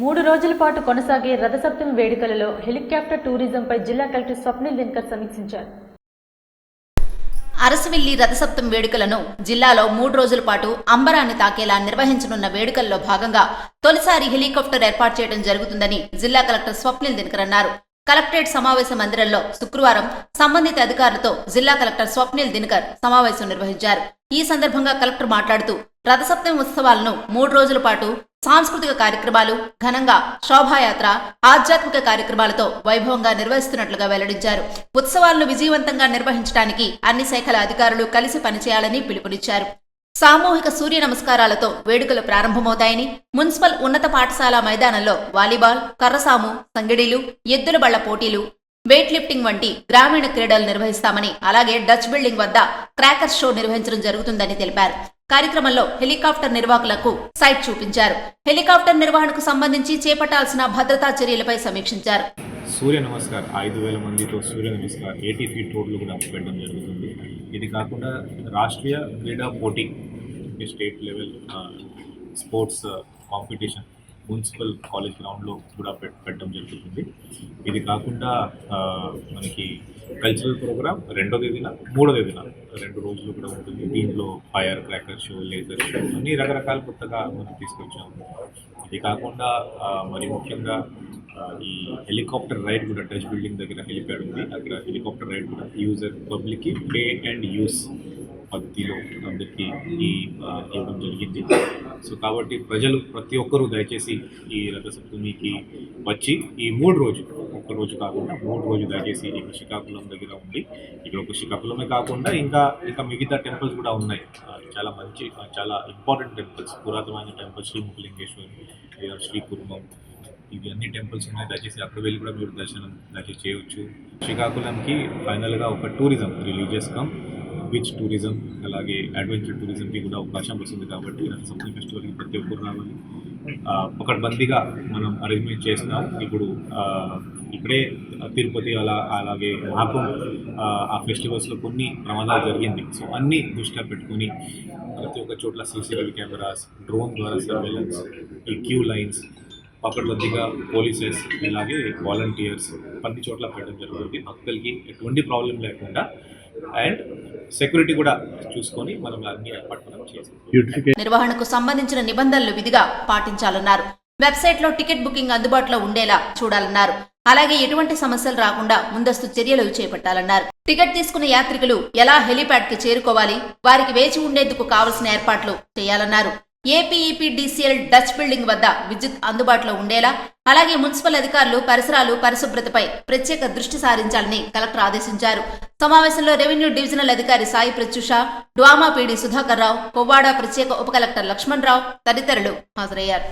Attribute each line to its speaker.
Speaker 1: మూడు రోజుల పాటు కొనసాగే రథసప్తమి వేడుకలలో హెలికాప్టర్ టూరిజంపై జిల్లా కలెక్టర్ స్వప్నిల్ దినకర్ సమీక్షించారు.
Speaker 2: అరసవెల్లి రథసప్తం వేడుకలను జిల్లాలో మూడు రోజుల పాటు అంబరాన్ని తాకేలా నిర్వహించనున్న వేడుకల్లో భాగంగా తొలిసారి హెలికాప్టర్ ఏర్పాటు చేయడం జరుగుతుందని జిల్లా కలెక్టర్ స్వప్నిల్ దినకర్ అన్నారు. కలెక్టరేట్ సమావేశ మందిరంలో శుక్రవారం సంబంధిత అధికారులతో జిల్లా కలెక్టర్ స్వప్నిల్ దినకర్ సమావేశం నిర్వహించారు. ఈ సందర్భంగా కలెక్టర్ మాట్లాడుతూ రథసప్తమి ఉత్సవాలను మూడు రోజుల పాటు సాంస్కృతిక కార్యక్రమాలు ఘనంగా శోభాయాత్ర ఆధ్యాత్మిక కార్యక్రమాలతో వైభవంగా నిర్వహిస్తున్నట్లుగా వెల్లడించారు. ఉత్సవాలను విజయవంతంగా నిర్వహించడానికి అన్ని శాఖల అధికారులు కలిసి పనిచేయాలని పిలుపునిచ్చారు. సామూహిక సూర్య నమస్కారాలతో వేడుకలు ప్రారంభమవుతాయని మున్సిపల్ ఉన్నత పాఠశాల మైదానంలో వాలీబాల్ కర్రసాము సంగిడీలు ఎద్దుల బళ్ళ పోటీలు వెయిట్ లిఫ్టింగ్ వంటి గ్రామీణ క్రీడలు నిర్వహిస్తామని అలాగే డచ్ బిల్డింగ్ వద్ద క్రాకర్ షో నిర్వహించడం జరుగుతుందని తెలిపారు. కార్యక్రమంలో హెలికాప్టర్ నిర్వాహకులకు సైట్ చూపించారు. హెలికాప్టర్ నిర్వహణకు సంబంధించి చేపట్టాల్సిన భద్రతా చర్యలపై సమీక్షించారు.
Speaker 3: సూర్య నమస్కార్ ఐదు వేల మందితో సూర్య నమస్కార్ ఎయిటీ ఫీట్ రోడ్లు కూడా పెట్టడం జరుగుతుంది. ఇది కాకుండా రాష్ట్రీయ క్రీడా పోటీ state level sports competition municipal college గ్రౌండ్లో కూడా పెట్టడం జరుగుతుంది. ఇది కాకుండా మనకి కల్చరల్ ప్రోగ్రామ్ రెండో తేదీన మూడో తేదీన రెండు రోజులు కూడా ఉంటుంది. దీంట్లో fire cracker show laser show అన్ని రకరకాల కొత్తగా మనం తీసుకొచ్చాము ఇది కాకుండా మరి ముఖ్యంగా ఈ హెలికాప్టర్ రైడ్ కూడా టచ్ బిల్డింగ్ దగ్గర హెలిప్యాడ్ ఉంది. అక్కడ హెలికాప్టర్ రైడ్ కూడా యూజర్ పబ్లిక్కి పే అండ్ యూస్ పద్ధతిలో అందరికీ ఈ ఇవ్వడం జరిగింది. సో కాబట్టి ప్రజలు ప్రతి ఒక్కరూ దయచేసి ఈ రథసప్తమికి వచ్చి ఈ మూడు రోజు ఒక్క రోజు కాకుండా మూడు రోజు దయచేసి ఇక్కడ శ్రీకాకుళం దగ్గర ఉంది ఇక్కడ ఒక శ్రీకాకుళమే కాకుండా ఇంకా ఇంకా మిగతా టెంపుల్స్ కూడా ఉన్నాయి. చాలా మంచి చాలా ఇంపార్టెంట్ టెంపుల్స్ పురాతనమైన టెంపుల్స్ శ్రీముఖలింగేశ్వర్ శ్రీ శ్రీకుర్మం ఇవి అన్ని టెంపుల్స్ ఉన్నాయి. దయచేసి అక్కడ వెళ్ళి కూడా మీరు దర్శనం దయచేసి చేయవచ్చు. శ్రీకాకుళంకి ఫైనల్గా ఒక tourism religious cum. Beach tourism అలాగే అడ్వెంచర్ టూరిజంకి కూడా అవకాశం వస్తుంది కాబట్టి సంథింగ్ ఫెస్టివల్కి ప్రతి ఒక్కరు రావాలి. ఆ, పకడ్బందీగా మనం అరేంజ్మెంట్ చేస్తున్నాం. ఇప్పుడు ఇప్పుడే తిరుపతి అలా అలాగే మహాకుం ఆ ఫెస్టివల్స్లో కొన్ని ప్రమాదాలు జరిగింది. సో అన్ని దృష్టిలో పెట్టుకొని ప్రతి ఒక్క చోట్ల సీసీటీవీ కెమెరాస్ డ్రోన్ ద్వారా సర్వేలెన్స్ ఈ క్యూ లైన్స్ పకడ్బందీగా పోలీసెస్ ఇలాగే వాలంటీర్స్ అన్ని చోట్ల పెట్టడం జరుగుతుంది. భక్తులకి ఎటువంటి ప్రాబ్లం లేకుండా అండ్ సెక్యూరిటీ కూడా చూసుకొని మనం అన్ని
Speaker 2: నిర్వహణకు సంబంధించిన నిబంధనలు విధిగా పాటించాలన్నారు. వెబ్సైట్లో టికెట్ బుకింగ్ అందుబాటులో ఉండేలా చూడాలన్నారు. అలాగే ఎటువంటి సమస్యలు రాకుండా ముందస్తు చర్యలు చేపట్టాలన్నారు. టికెట్ తీసుకున్న యాత్రికులు ఎలా హెలీప్యాడ్కి చేరుకోవాలి? వారికి వేచి ఉండేందుకు కావలసిన ఏర్పాట్లు చేయాలన్నారు. ఏపీఈపీడీసీఎల్ డచ్ బిల్డింగ్ వద్ద విద్యుత్ అందుబాటులో ఉండేలా అలాగే మున్సిపల్ అధికారులు పరిసరాలు పరిశుభ్రతపై ప్రత్యేక దృష్టి సారించాలని కలెక్టర్ ఆదేశించారు. సమావేశంలో రెవెన్యూ డివిజనల్ అధికారి సాయి ప్రత్యుష డ్వామా పీడీ సుధాకర్ రావు కొవ్వాడ ప్రత్యేక ఉప కలెక్టర్ లక్ష్మణ్ రావు తదితరులు హాజరయ్యారు.